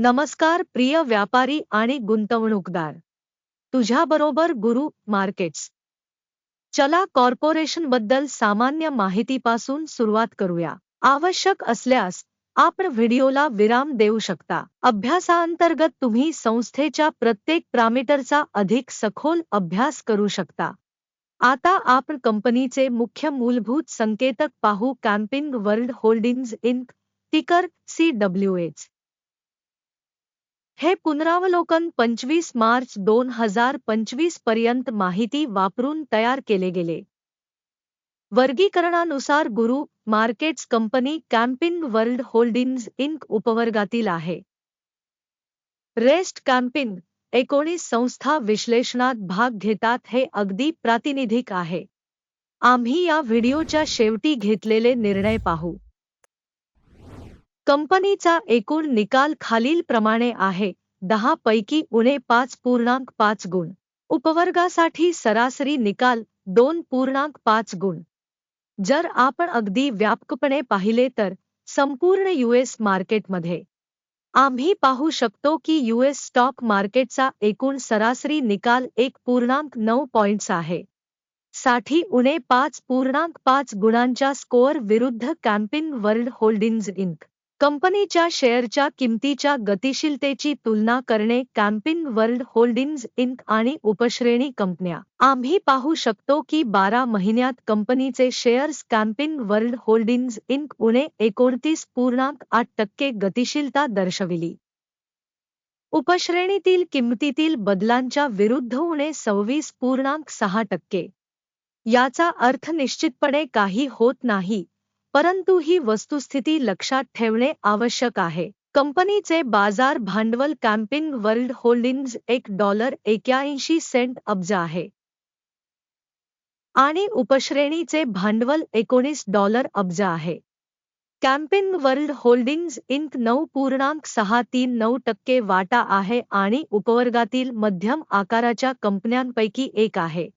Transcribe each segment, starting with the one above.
नमस्कार प्रिय व्यापारी आणि गुंतवणूकदार. तुझ्याबरोबर गुरु मार्केट्स. चला कॉर्पोरेशनबद्दल सामान्य माहितीपासून सुरुवात करूया. आवश्यक असल्यास आपण व्हिडिओला विराम देऊ शकता. अभ्यासाअंतर्गत तुम्ही संस्थेच्या प्रत्येक प्रामीटरचा अधिक सखोल अभ्यास करू शकता. आता आपण कंपनीचे मुख्य मूलभूत संकेतक पाहू Camping World Holdings Inc ticker C W H हे पुनरावलोकन पंचवीस मार्च दोन हजार पंचवीसपर्यंत माहिती वापरून तयार केले गेले. वर्गीकरणानुसार गुरु markets company Camping World Holdings Inc उपवर्गातील आहे. रेस्ट कॅम्पिंग एकोणीस संस्था विश्लेषणात भाग घेतात हे अगदी प्रातिनिधिक आहे. आम्ही या व्हिडिओच्या शेवटी घेतलेले निर्णय पाहू. कंपनीचा एकूण निकाल खालीलप्रमाणे आहे. दहा पैकी उणे पाच पूर्णांक पाच गुण. उपवर्गासाठी सरासरी निकाल दोन पूर्णांक पाच गुण. जर आपण अगदी व्यापकपणे पाहिले तर संपूर्ण यूएस मार्केटमध्ये आम्ही पाहू शकतो की यूएस स्टॉक मार्केटचा एकूण सरासरी निकाल एक पूर्णांक नऊ पॉइंट्स आहे. साठी उणे पाच पूर्णांक पाच गुणांच्या स्कोअर विरुद्ध कॅम्पिन वर्ल्ड होल्डिंग्ज इंक. कंपनीच्या शेअरच्या किमतीच्या गतिशीलतेची तुलना करणे कॅम्पिन वर्ल्ड होल्डिंग्ज इंक आणि उपश्रेणी कंपन्या. आम्ही पाहू शकतो की बारा महिन्यात कंपनीचे shares Camping World Holdings Inc उणे एकोणतीस पूर्णांक आठ टक्के गतिशीलता दर्शविली. उपश्रेणीतील किंमतीतील बदलांच्या विरुद्ध उणे सव्वीस पूर्णांक सहा टक्के. याचा अर्थ निश्चितपणे काही होत नाही. परंतु ही वस्तुस्थिती लक्षात ठेवणे आवश्यक आहे. कंपनीचे बाजार भांडवल कॅम्पिंग वर्ल्ड होल्डिंग्ज एक डॉलर एक्याऐंशी सेंट अब्ज आहे. आणि उपश्रेणीचे भांडवल एकोणीस डॉलर अब्ज आहे. कॅम्पिंग वर्ल्ड होल्डिंग्ज इंक नऊ पूर्णांक सहा तीन नऊ टक्के वाटा आहे आणि उपवर्गातील मध्यम आकाराच्या कंपन्यांपैकी एक आहे.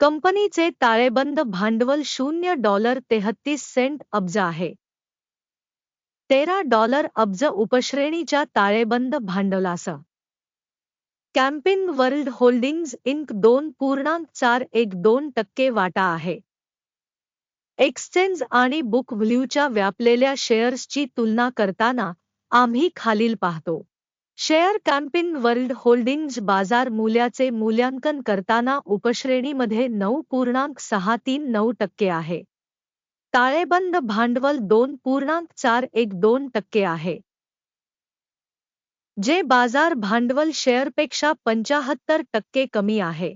कंपनीचे ताळेबंद भांडवल शून्य डॉलर तेहत्तीस सेंट अब्ज आहे. तेरा डॉलर अब्ज उपश्रेणीच्या ताळेबंद भांडवलासह. कॅम्पिंग वर्ल्ड होल्डिंग्ज इंक दोन पूर्णांक चार एक दोन टक्के वाटा आहे. एक्सचेंज आणि बुक व्ह्यूच्या व्यापलेल्या शेअर्सची तुलना करताना आम्ही खालील पाहतो. शेअर कॅम्पिंग वर्ल्ड होल्डिंग्ज बाजार मूल्याचे मूल्यांकन करताना उपश्रेणीमध्ये नऊ पूर्णांक सहा तीन नऊ टक्के आहे. ताळेबंद भांडवल दोन पूर्णांक चार एक दोन टक्के आहे. जे बाजार भांडवल शेअरपेक्षा पंचाहत्तर टक्के कमी आहे.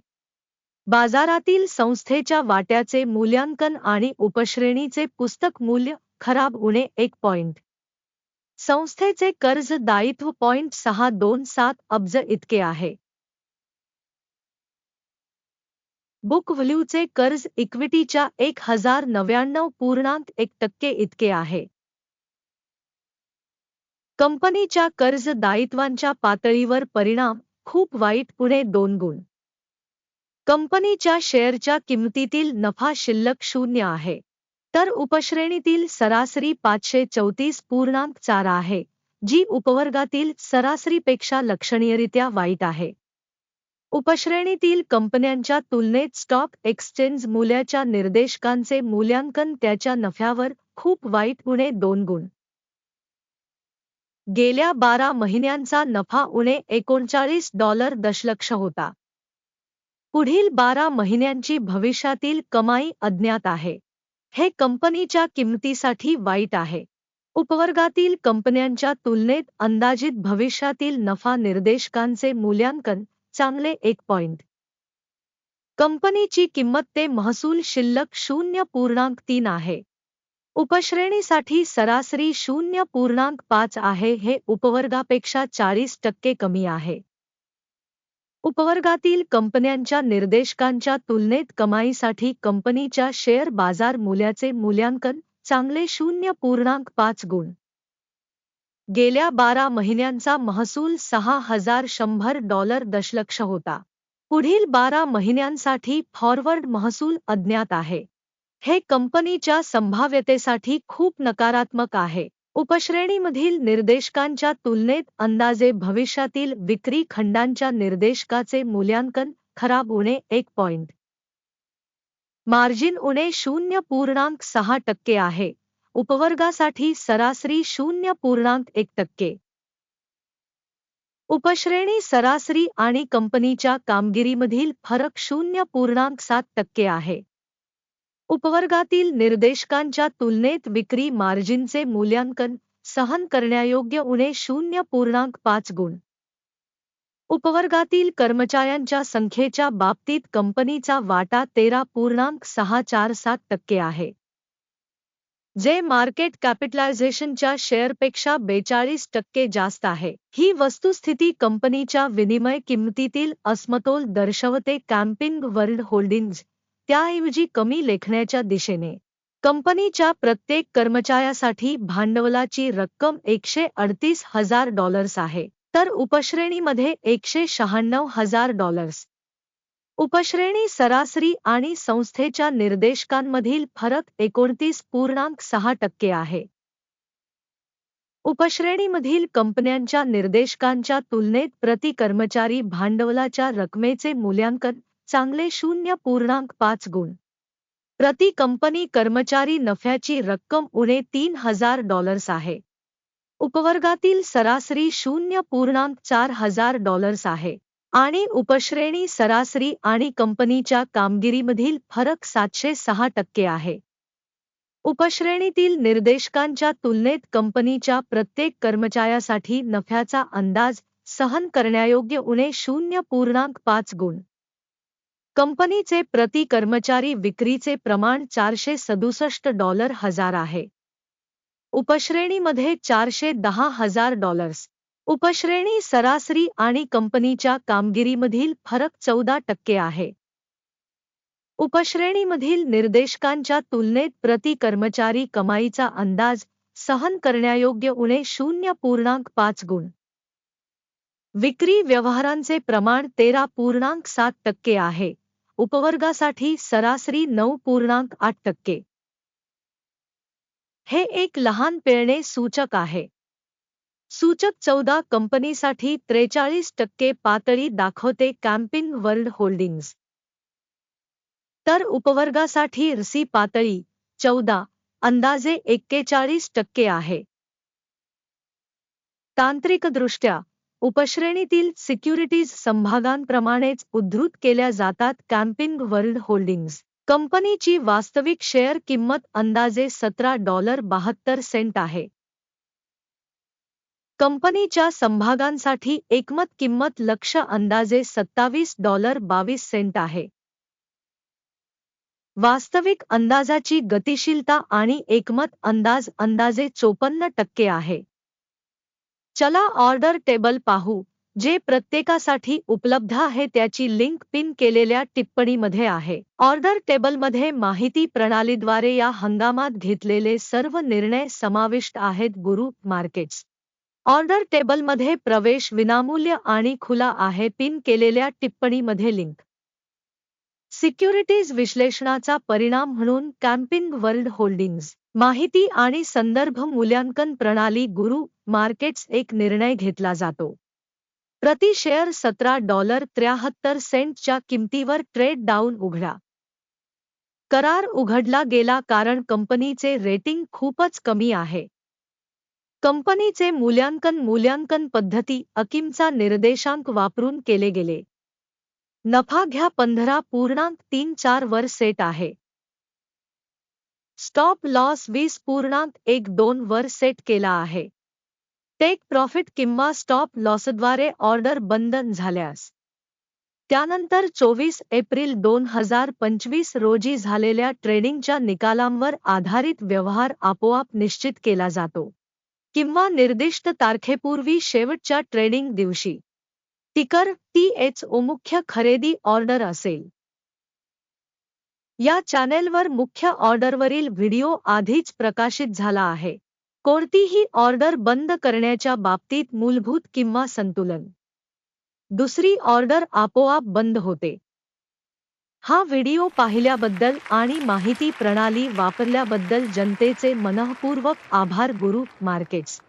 बाजारातील संस्थेच्या वाट्याचे मूल्यांकन आणि उपश्रेणीचे पुस्तक मूल्य खराब उणे एक पॉइंट. संस्थेचे कर्ज दायित्व पॉइंट सहा दोन सात अब्ज इतके आहे. बुक व्हॅल्यूचे कर्ज इक्विटीच्या एक हजार नव्याण्णव पूर्णांक एक टक्के इतके आहे. कंपनीच्या कर्ज दायित्वांच्या पातळीवर परिणाम खूप वाईट पुणे दोन गुण. कंपनीच्या शेअरच्या किमतीतील नफा शिल्लक शून्य आहे. तर उपश्रेणीतील सरासरी पाचशे चौतीस पूर्णांक चार आहे जी उपवर्गातील सरासरीपेक्षा लक्षणीयरित्या वाईट आहे. उपश्रेणीतील कंपन्यांच्या तुलनेत स्टॉक एक्सचेंज मूल्याच्या निर्देशकांचे मूल्यांकन त्याच्या नफ्यावर खूप वाईट उणे दोन गुण. गेल्या बारा महिन्यांचा नफा उणे एकोणचाळीस डॉलर दशलक्ष होता. पुढील बारा महिन्यांची भविष्यातील कमाई अज्ञात आहे. हे कंपनीच्या किंमतीसाठी वाईट आहे. उपवर्गातील कंपन्यांच्या तुलनेत अंदाजित भविष्यातील नफा निर्देशकांचे मूल्यांकन चांगले एक पॉइंट कंपनीची किंमत ते महसूल शिल्लक शून्य पूर्णांक तीन आहे. उपश्रेणीसाठी सरासरी शून्य पूर्णांक पाच आहे हे उपवर्गापेक्षा चाळीस टक्के कमी आहे. उपवर्गातील कंपन्यांच्या निर्देशकांच्या तुलनेत कमाईसाठी कंपनीच्या शेअर बाजार मूल्याचे मूल्यांकन चांगले शून्य पूर्णांक पाच गुण. गेल्या बारा महिन्यांचा महसूल सहा हजार शंभर डॉलर दशलक्ष होता. पुढील बारा महिन्यांसाठी फॉरवर्ड महसूल अज्ञात आहे. हे कंपनीच्या संभाव्यतेसाठी खूप नकारात्मक आहे. उपश्रेणीमधील निर्देशकांच्या तुलनेत अंदाजे भविष्यातील विक्री खंडांच्या निर्देशकाचे मूल्यांकन खराब उणे एक पॉइंट. मार्जिन उणे शून्य पूर्णांक सहा टक्के आहे. उपवर्गासाठी सरासरी शून्य पूर्णांक एक टक्के. उपश्रेणी सरासरी आणि कंपनीच्या कामगिरीमधील फरक शून्य पूर्णांक सात टक्के आहे. उपवर्गातील निर्देशकांच्या तुलनेत विक्री मार्जिनचे मूल्यांकन सहन करण्यायोग्य उणे शून्य पूर्णांक पाच गुण. उपवर्गातील कर्मचाऱ्यांच्या संख्येच्या बाबतीत कंपनीचा वाटा तेरा पूर्णांक सहा चार सात टक्के आहे. जे मार्केट कॅपिटलायझेशनच्या शेअरपेक्षा बेचाळीस टक्के जास्त आहे. ही वस्तुस्थिती कंपनीच्या विनिमय किंमतीतील असमतोल दर्शवते कॅम्पिंग वर्ल्ड होल्डिंग्ज त्याऐवजी कमी लेखण्याच्या दिशेने. कंपनीच्या प्रत्येक कर्मचाऱ्यासाठी भांडवलाची रक्कम एकशे अडतीस हजार डॉलर्स आहे. तर उपश्रेणीमध्ये एकशे शहाण्णव हजार डॉलर्स. उपश्रेणी सरासरी आणि संस्थेच्या निर्देशकांमधील फरक एकोणतीस पूर्णांक सहा टक्के आहे. उपश्रेणीमधील कंपन्यांच्या निर्देशकांच्या तुलनेत प्रति कर्मचारी भांडवलाच्या रकमेचे मूल्यांकन चांगले शून्य पूर्णांक पाच गुण. प्रति कंपनी कर्मचारी नफ्याची रक्कम उणे तीन हजार डॉलर्स आहे. उपवर्गातील सरासरी शून्य पूर्णांक चार हजार डॉलर्स आहे. आणि उपश्रेणी सरासरी आणि कंपनीच्या कामगिरीमधील फरक सातशे सहा टक्के आहे. उपश्रेणीतील निर्देशकांच्या तुलनेत कंपनीच्या प्रत्येक कर्मचाऱ्यासाठी नफ्याचा अंदाज सहन करण्यायोग्य उणे शून्य पूर्णांक पाच गुण. कंपनीचे प्रति कर्मचारी विक्रीचे प्रमाण चारशे सदुसष्ट डॉलर हजार आहे. उपश्रेणीमध्ये चारशे दहा हजार डॉलर्स. उपश्रेणी सरासरी आणि कंपनीच्या कामगिरीमधील फरक चौदा टक्के आहे. उपश्रेणीमधील निर्देशकांच्या तुलनेत प्रति कर्मचारी कमाईचा अंदाज सहन करण्यायोग्य उणे शून्य पूर्णांक पाच गुण. विक्री व्यवहारांचे प्रमाण तेरा पूर्णांक सात टक्के आहे. उपवर्गासाठी सरासरी नऊ पूर्णांक आठ टक्के. हे एक लहान पेरणे सूचक आहे. सूचक चौदा कंपनीसाठी त्रेचाळीस टक्के पातळी दाखवते कॅम्पिंग वर्ल्ड होल्डिंग्ज. तर उपवर्गासाठी रसी पातळी चौदा, अंदाजे एक्केचाळीस टक्के आहे. तांत्रिकदृष्ट्या उपश्रेणीतील सिक्युरिटीज संभागांप्रमाणेच उद्धृत केल्या जातात कॅम्पिंग वर्ल्ड होल्डिंग्ज. कंपनीची वास्तविक शेअर किंमत अंदाजे सतरा डॉलर बहात्तर सेंट आहे. कंपनीच्या संभागांसाठी एकमत किंमत लक्ष अंदाजे सत्तावीस डॉलर बावीस सेंट आहे. वास्तविक अंदाजाची गतिशीलता आणि एकमत अंदाज अंदाजे चोपन्न टक्के आहे. चला ऑर्डर टेबल पाहू जे प्रत्येकासाठी उपलब्ध आहे त्याची लिंक पिन केलेल्या टिप्पणीमध्ये आहे. ऑर्डर टेबलमध्ये माहिती प्रणालीद्वारे या हंगामात घेतलेले सर्व निर्णय समाविष्ट आहेत गुरु मार्केट्स. ऑर्डर टेबलमध्ये प्रवेश विनामूल्य आणि खुला आहे पिन केलेल्या टिप्पणीमध्ये लिंक. सिक्युरिटीज विश्लेषणाचा परिणाम म्हणून कॅम्पिंग वर्ल्ड होल्डिंग्ज माहिती आणि संदर्भ मूल्यांकन प्रणाली गुरु मार्केट्स एक निर्णय घेतला जातो. प्रति शेअर सतरा डॉलर त्र्याहत्तर सेंटच्या किमतीवर ट्रेड डाऊन उघडा. करार उघडला गेला कारण कंपनीचे रेटिंग खूपच कमी आहे. कंपनीचे मूल्यांकन मूल्यांकन पद्धती अकिमचा निर्देशांक वापरून केले गेले. नफा घ्या पंधरा पूर्णांक तीन चार वर सेट आहे. स्टॉप लॉस वीस पूर्णांक एक दोन वर सेट केला आहे. टेक प्रॉफिट किंवा स्टॉप लॉसद्वारे ऑर्डर बंधन झाल्यास. त्यानंतर चोवीस एप्रिल दोन हजार पंचवीस रोजी झालेल्या ट्रेडिंगच्या निकालांवर आधारित व्यवहार आपोआप निश्चित केला जातो. किंवा निर्दिष्ट तारखेपूर्वी शेवटच्या ट्रेडिंग दिवशी. टिकर टी एच ओ मुख्य खरेदी ऑर्डर असेल. या चॅनेलवर मुख्य ऑर्डरवरील व्हिडिओ आधीच प्रकाशित झाला आहे. कोणतीही ऑर्डर बंद करण्याच्या बाबतीत मूलभूत किंवा संतुलन. दुसरी ऑर्डर आपोआप बंद होते. हा व्हिडिओ पाहिल्याबद्दल आणि माहिती प्रणाली वापरल्याबद्दल जनतेचे मनःपूर्वक आभार गुरु मार्केट्स.